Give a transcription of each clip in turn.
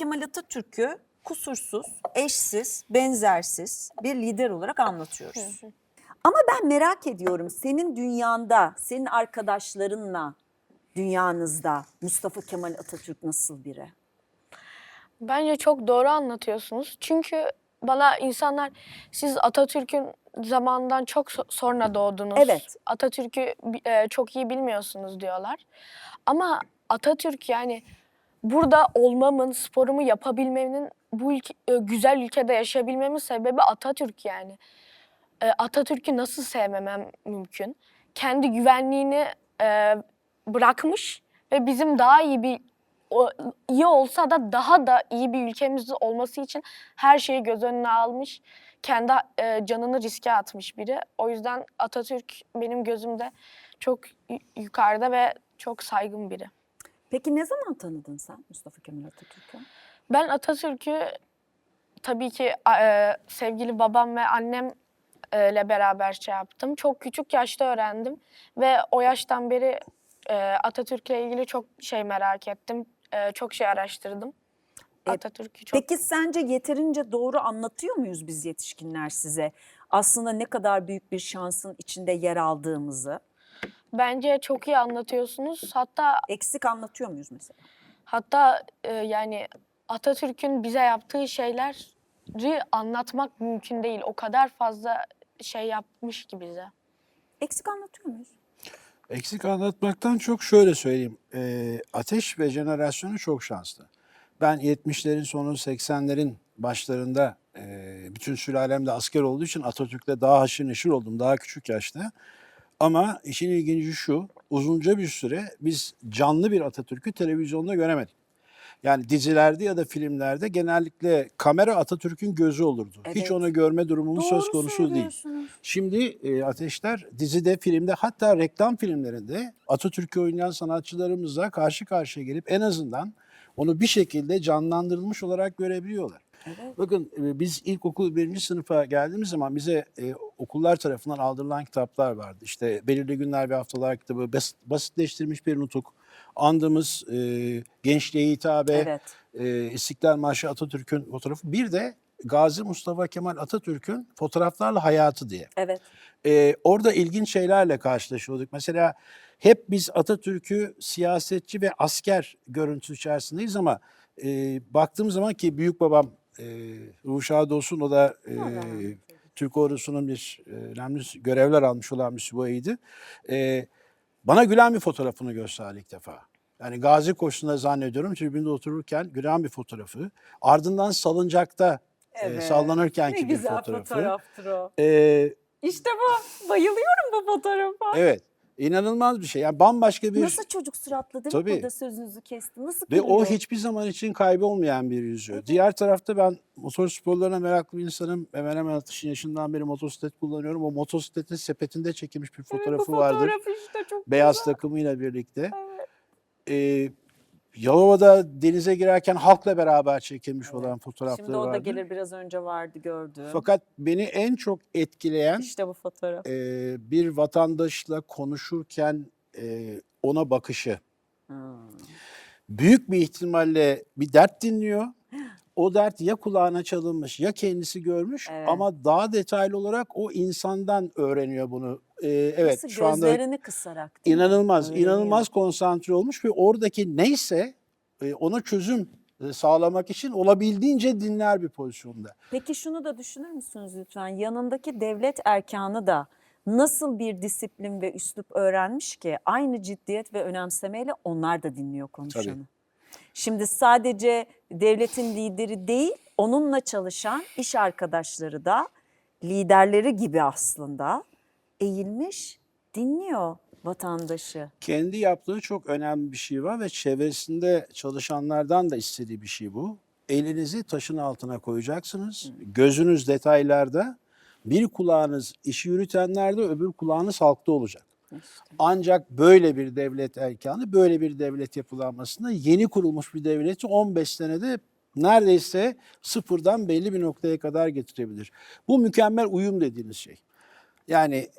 Kemal Atatürk'ü kusursuz, eşsiz, benzersiz bir lider olarak anlatıyoruz. Ama ben merak ediyorum senin dünyanda, senin arkadaşlarınla dünyanızda Mustafa Kemal Atatürk nasıl biri? Bence çok doğru anlatıyorsunuz. Çünkü bana insanlar siz Atatürk'ün zamanından çok so- sonra doğdunuz. Evet. Atatürk'ü e, çok iyi bilmiyorsunuz diyorlar. Ama Atatürk yani burada olmamın, sporumu yapabilmemin, bu ülke, e, güzel ülkede yaşayabilmemin sebebi Atatürk yani. E, Atatürk'ü nasıl sevmemem mümkün? Kendi güvenliğini e, bırakmış ve bizim daha iyi bir iyi olsa da daha da iyi bir ülkemizde olması için her şeyi göz önüne almış. Kendi canını riske atmış biri. O yüzden Atatürk benim gözümde çok yukarıda ve çok saygın biri. Peki ne zaman tanıdın sen Mustafa Kemal Atatürk'ü? Ben Atatürk'ü tabii ki e, sevgili babam ve annem e, ile beraber şey yaptım. Çok küçük yaşta öğrendim ve o yaştan beri e, Atatürk'le ilgili çok şey merak ettim. E, çok şey araştırdım. E, Atatürk'ü çok Peki sence yeterince doğru anlatıyor muyuz biz yetişkinler size? Aslında ne kadar büyük bir şansın içinde yer aldığımızı. Bence çok iyi anlatıyorsunuz. Hatta Eksik anlatıyor muyuz mesela? hatta e, yani Atatürk'ün bize yaptığı şeyleri anlatmak mümkün değil. O kadar fazla şey yapmış ki bize. Eksik anlatıyor muyuz? Eksik anlatmaktan çok şöyle söyleyeyim. Ee, Ateş ve jenerasyonu çok şanslı. Ben 70'lerin sonu 80'lerin başlarında e, bütün sülalemde asker olduğu için Atatürk'le daha haşır neşir oldum daha küçük yaşta. Ama işin ilginci şu, uzunca bir süre biz canlı bir Atatürk'ü televizyonda göremedik. Yani dizilerde ya da filmlerde genellikle kamera Atatürk'ün gözü olurdu. Evet. Hiç onu görme durumumuz söz Doğru konusu değil. Şimdi e, Ateşler dizide, filmde hatta reklam filmlerinde Atatürk'ü oynayan sanatçılarımızla karşı karşıya gelip en azından onu bir şekilde canlandırılmış olarak görebiliyorlar. Evet. Bakın e, biz ilkokul birinci sınıfa geldiğimiz zaman bize e, okullar tarafından aldırılan kitaplar vardı. İşte belirli günler ve haftalar kitabı, bas- basitleştirilmiş bir nutuk, andımız, e, gençliğe hitabe, Evet. e, İstiklal Marşı Atatürk'ün fotoğrafı. Bir de Gazi Mustafa Kemal Atatürk'ün fotoğraflarla hayatı diye. Evet. Ee, orada ilginç şeylerle karşılaşıyorduk. Mesela hep biz Atatürk'ü siyasetçi ve asker görüntüsü içerisindeyiz ama e, baktığım zaman ki büyük babam e, ruhu şad olsun o da e, Türk ordusunun bir e, önemli görevler almış olan bir subayıydı. E, bana gülen bir fotoğrafını gösterdi ilk defa. Yani Gazi Koşusu'nda zannediyorum tribünde otururken gülen bir fotoğrafı. Ardından salıncakta e, Evet. sallanırkenki Ne bir güzel fotoğrafı. fotoğraftır o. E, İşte bu. Bayılıyorum bu fotoğrafa. Evet. İnanılmaz bir şey. Yani bambaşka bir Nasıl çocuk suratlı değil mi? Tabii. Burada sözünüzü kestim. Nasıl ve o hiçbir zaman için kaybolmayan bir yüzü. Diğer tarafta ben motor sporlarına meraklı bir insanım. Hemen hemen atışın yaşından beri motosiklet kullanıyorum. O motosikletin sepetinde çekilmiş bir Evet, fotoğrafı vardır. fotoğraf işte çok Beyaz güzel. takımıyla birlikte. Ee, Yalova'da denize girerken halkla beraber çekilmiş Evet. olan fotoğrafları Şimdi o da vardır. gelir biraz önce vardı gördüm. Fakat beni en çok etkileyen işte bu fotoğraf. e, bir vatandaşla konuşurken e, ona bakışı. Hmm. büyük bir ihtimalle bir dert dinliyor. O dert ya kulağına çalınmış ya kendisi görmüş Evet. ama daha detaylı olarak o insandan öğreniyor bunu. Ee, evet Nasıl şu anda gözlerini kısarak değil mi? inanılmaz Öğreniyor. inanılmaz konsantre olmuş ve oradaki neyse e, ona çözüm e, sağlamak için olabildiğince dinler bir pozisyonda. Peki şunu da düşünür müsünüz lütfen? Yanındaki devlet erkanı da nasıl bir disiplin ve üslup öğrenmiş ki aynı ciddiyet ve önemsemeyle onlar da dinliyor konuşanı. Şimdi sadece devletin lideri değil, onunla çalışan iş arkadaşları da liderleri gibi aslında eğilmiş, dinliyor vatandaşı. Kendi yaptığı çok önemli bir şey var ve çevresinde çalışanlardan da istediği bir şey bu. Elinizi taşın altına koyacaksınız. Gözünüz detaylarda. Bir kulağınız işi yürütenlerde öbür kulağınız halkta olacak. Ancak böyle bir devlet erkanı, böyle bir devlet yapılanmasında yeni kurulmuş bir devleti 15 senede neredeyse sıfırdan belli bir noktaya kadar getirebilir. Bu mükemmel uyum dediğiniz şey. Yani e,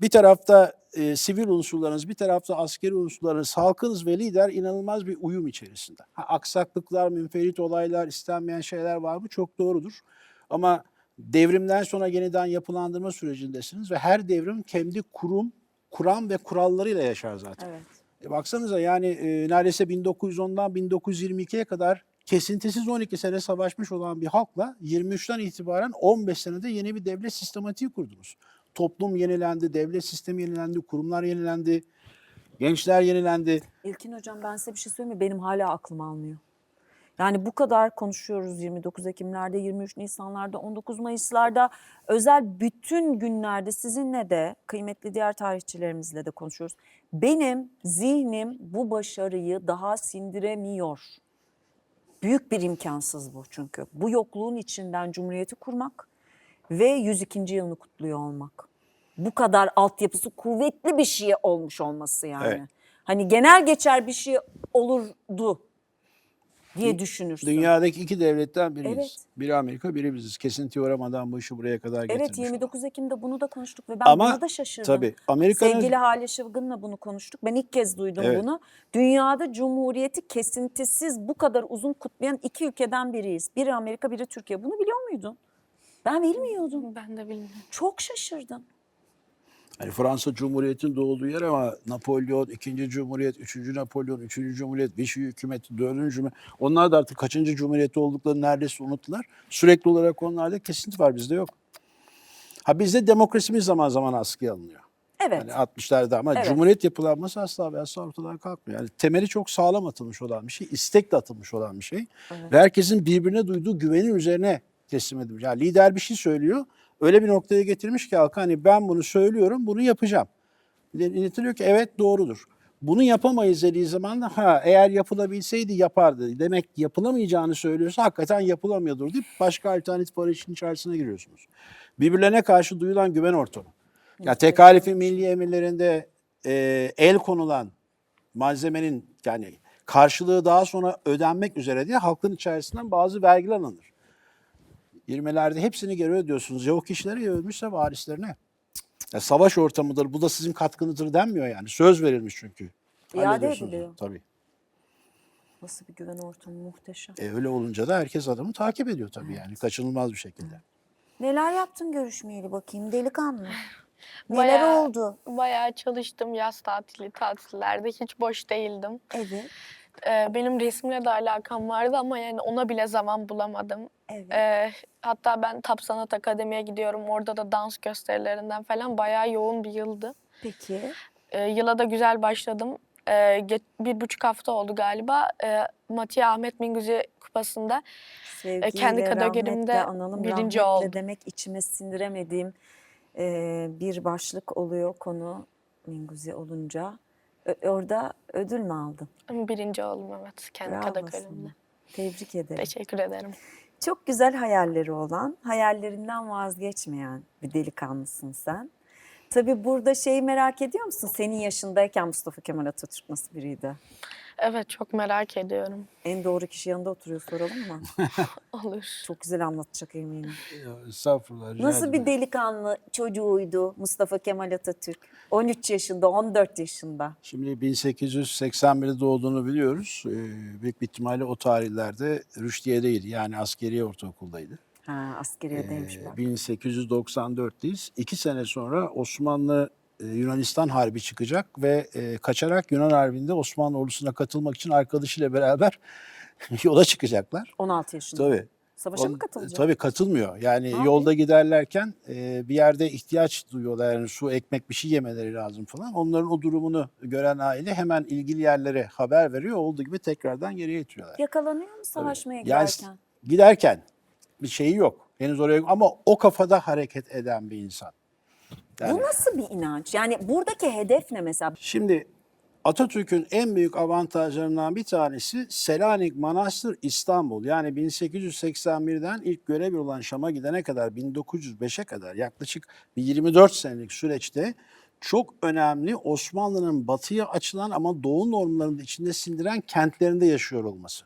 bir tarafta e, sivil unsurlarınız, bir tarafta askeri unsurlarınız, halkınız ve lider inanılmaz bir uyum içerisinde. Ha, aksaklıklar, münferit olaylar, istenmeyen şeyler var mı? Çok doğrudur. Ama devrimden sonra yeniden yapılandırma sürecindesiniz ve her devrim kendi kurum, kuram ve kurallarıyla yaşar zaten. Evet. E baksanıza yani e, neredeyse 1910'dan 1922'ye kadar kesintisiz 12 sene savaşmış olan bir halkla 23'ten itibaren 15 senede yeni bir devlet sistematiği kurdunuz. Toplum yenilendi, devlet sistemi yenilendi, kurumlar yenilendi, gençler yenilendi. İlkin hocam ben size bir şey söyleyeyim mi? Benim hala aklım almıyor. Yani bu kadar konuşuyoruz 29 Ekimlerde, 23 Nisanlarda, 19 Mayıslarda, özel bütün günlerde sizinle de kıymetli diğer tarihçilerimizle de konuşuyoruz. Benim zihnim bu başarıyı daha sindiremiyor. Büyük bir imkansız bu çünkü. Bu yokluğun içinden cumhuriyeti kurmak ve 102. yılını kutluyor olmak. Bu kadar altyapısı kuvvetli bir şey olmuş olması yani. Evet. Hani genel geçer bir şey olurdu diye düşünürsün. Dünyadaki iki devletten biriyiz. Evet. Biri Amerika, biri biziz. Kesinti uğramadan bu işi buraya kadar getirmiş. Evet 29 Ekim'de bunu da konuştuk ve ben Ama buna da şaşırdım. Tabii Amerika'nın Sevgili Hale Şıvgın'la bunu konuştuk. Ben ilk kez duydum Evet. bunu. Dünyada cumhuriyeti kesintisiz bu kadar uzun kutlayan iki ülkeden biriyiz. Biri Amerika, biri Türkiye. Bunu biliyor muydun? Ben bilmiyordum. Ben de bilmiyorum. Çok şaşırdım. Hani Fransa Cumhuriyeti'nin doğduğu yer ama Napolyon, 2. Cumhuriyet, 3. Napolyon, 3. Cumhuriyet, Vichy hükümeti, 4. Cumhuriyet. Onlar da artık kaçıncı Cumhuriyeti olduklarını neredeyse unuttular. Sürekli olarak onlarda kesinti var bizde yok. Ha bizde demokrasimiz zaman zaman askıya alınıyor. Evet. Yani 60'larda ama Evet. Cumhuriyet yapılanması asla ve asla ortadan kalkmıyor. Yani temeli çok sağlam atılmış olan bir şey, istekle atılmış olan bir şey. Ve herkesin birbirine duyduğu güvenin üzerine teslim edilmiş. Yani lider bir şey söylüyor, öyle bir noktaya getirmiş ki halka hani ben bunu söylüyorum, bunu yapacağım. İletiliyor ki evet doğrudur. Bunu yapamayız dediği zaman da ha eğer yapılabilseydi yapardı. Demek yapılamayacağını söylüyorsa hakikaten yapılamıyordur deyip başka alternatif arayışın içerisine giriyorsunuz. Birbirlerine karşı duyulan güven ortamı. Ya tekalifi milli emirlerinde e, el konulan malzemenin yani karşılığı daha sonra ödenmek üzere diye halkın içerisinden bazı vergiler alınır. 20'lerde hepsini geri ödüyorsunuz. Ya o kişilere ya ölmüşse varislerine. Ya savaş ortamıdır, bu da sizin katkınızdır denmiyor yani. Söz verilmiş çünkü. İade ediliyor. Tabii. Nasıl bir güven ortamı muhteşem. E öyle olunca da herkes adamı takip ediyor tabii yani. Kaçınılmaz bir şekilde. Neler yaptın görüşmeyeli bakayım delikanlı? Neler Bayağı- oldu? Bayağı çalıştım yaz tatili, tatillerde hiç boş değildim. Evet. Ee, benim resimle de alakam vardı ama yani ona bile zaman bulamadım. Evet. Ee, hatta ben Tap Sanat Akademi'ye gidiyorum. Orada da dans gösterilerinden falan bayağı yoğun bir yıldı. Peki. Ee, yıla da güzel başladım. Ee, ge- bir buçuk hafta oldu galiba. Ee, Matiye Ahmet Mingüzi Kupası'nda Sevgiyle, kendi kategorimde analım, birinci oldum. demek içime sindiremediğim e, bir başlık oluyor konu Minguzi olunca. Orada ödül mü aldın? birinci oldum evet kendi Bravo sana. Tebrik ederim. Teşekkür ederim. Çok güzel hayalleri olan, hayallerinden vazgeçmeyen bir delikanlısın sen. Tabii burada şeyi merak ediyor musun? Senin yaşındayken Mustafa Kemal Atatürk nasıl biriydi? Evet çok merak ediyorum. En doğru kişi yanında oturuyor soralım mı? Olur. Çok güzel anlatacak eminim. Estağfurullah. rica Nasıl ederim. bir delikanlı çocuğuydu Mustafa Kemal Atatürk? 13 yaşında, 14 yaşında. Şimdi 1881'de doğduğunu biliyoruz. Ee, büyük bir ihtimalle o tarihlerde Rüşdiye'deydi. Yani askeri ortaokuldaydı. Ha, askeriyedeymiş Ee, bak. 1894'teyiz. İki sene sonra Osmanlı Yunanistan Harbi çıkacak ve e, kaçarak Yunan Harbi'nde Osmanlı ordusuna katılmak için arkadaşıyla beraber yola çıkacaklar. 16 yaşında. Tabii. Savaşa mı On- katılacak? Tabii katılmıyor. Yani Abi. yolda giderlerken e, bir yerde ihtiyaç duyuyorlar. Yani su, ekmek bir şey yemeleri lazım falan. Onların o durumunu gören aile hemen ilgili yerlere haber veriyor. Olduğu gibi tekrardan geriye itiyorlar. Yakalanıyor mu savaşmaya Yani giderken? giderken bir şeyi yok. Henüz oraya ama o kafada hareket eden bir insan. Yani Bu nasıl bir inanç? Yani buradaki hedef ne mesela? Şimdi Atatürk'ün en büyük avantajlarından bir tanesi Selanik Manastır İstanbul. Yani 1881'den ilk görev olan Şam'a gidene kadar 1905'e kadar yaklaşık bir 24 senelik süreçte çok önemli Osmanlı'nın batıya açılan ama doğu normlarının içinde sindiren kentlerinde yaşıyor olması.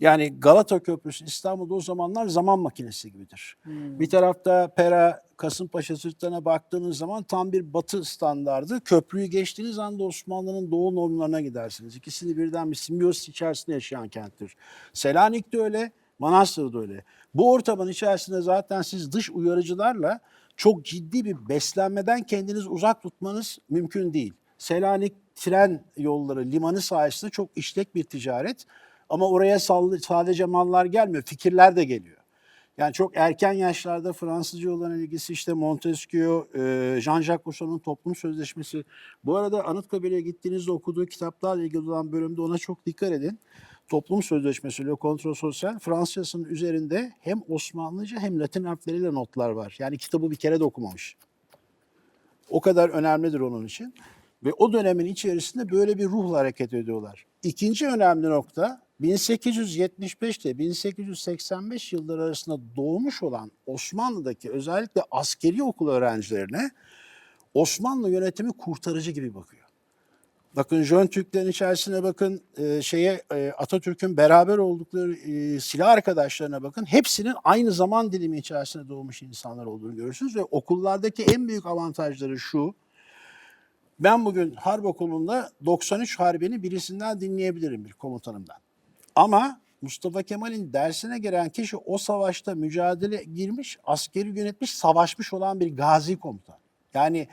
Yani Galata Köprüsü İstanbul'da o zamanlar zaman makinesi gibidir. Bir tarafta Pera, Kasımpaşa sırtlarına baktığınız zaman tam bir batı standardı. Köprüyü geçtiğiniz anda Osmanlı'nın doğu normlarına gidersiniz. İkisini birden bir simbiyosis içerisinde yaşayan kenttir. Selanik de öyle, Manastır da öyle. Bu ortamın içerisinde zaten siz dış uyarıcılarla çok ciddi bir beslenmeden kendiniz uzak tutmanız mümkün değil. Selanik tren yolları, limanı sayesinde çok işlek bir ticaret. Ama oraya sadece mallar gelmiyor, fikirler de geliyor. Yani çok erken yaşlarda Fransızca olan ilgisi işte Montesquieu, e, Jean-Jacques Rousseau'nun toplum sözleşmesi. Bu arada Anıtkabir'e gittiğinizde okuduğu kitaplarla ilgili olan bölümde ona çok dikkat edin. Toplum sözleşmesi, Le Contrôle Social, Fransızcasının üzerinde hem Osmanlıca hem Latin harfleriyle notlar var. Yani kitabı bir kere de okumamış. O kadar önemlidir onun için. Ve o dönemin içerisinde böyle bir ruhla hareket ediyorlar. İkinci önemli nokta 1875 ile 1885 yılları arasında doğmuş olan Osmanlı'daki özellikle askeri okul öğrencilerine Osmanlı yönetimi kurtarıcı gibi bakıyor. Bakın Jön Türklerin içerisine bakın, e, şeye e, Atatürk'ün beraber oldukları e, silah arkadaşlarına bakın. Hepsinin aynı zaman dilimi içerisinde doğmuş insanlar olduğunu görürsünüz ve okullardaki en büyük avantajları şu. Ben bugün harp okulunda 93 harbini birisinden dinleyebilirim bir komutanımdan. Ama Mustafa Kemal'in dersine giren kişi o savaşta mücadele girmiş, askeri yönetmiş, savaşmış olan bir gazi komutan. Yani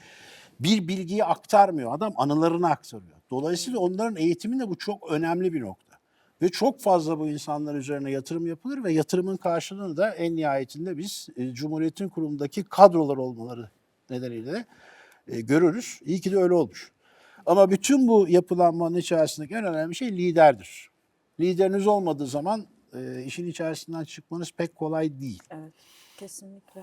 bir bilgiyi aktarmıyor adam, anılarını aktarıyor. Dolayısıyla onların eğitiminde bu çok önemli bir nokta. Ve çok fazla bu insanlar üzerine yatırım yapılır ve yatırımın karşılığını da en nihayetinde biz e, Cumhuriyet'in kurumundaki kadrolar olmaları nedeniyle e, görürüz. İyi ki de öyle olmuş. Ama bütün bu yapılanmanın içerisindeki en önemli şey liderdir. Lideriniz olmadığı zaman e, işin içerisinden çıkmanız pek kolay değil. Evet, kesinlikle.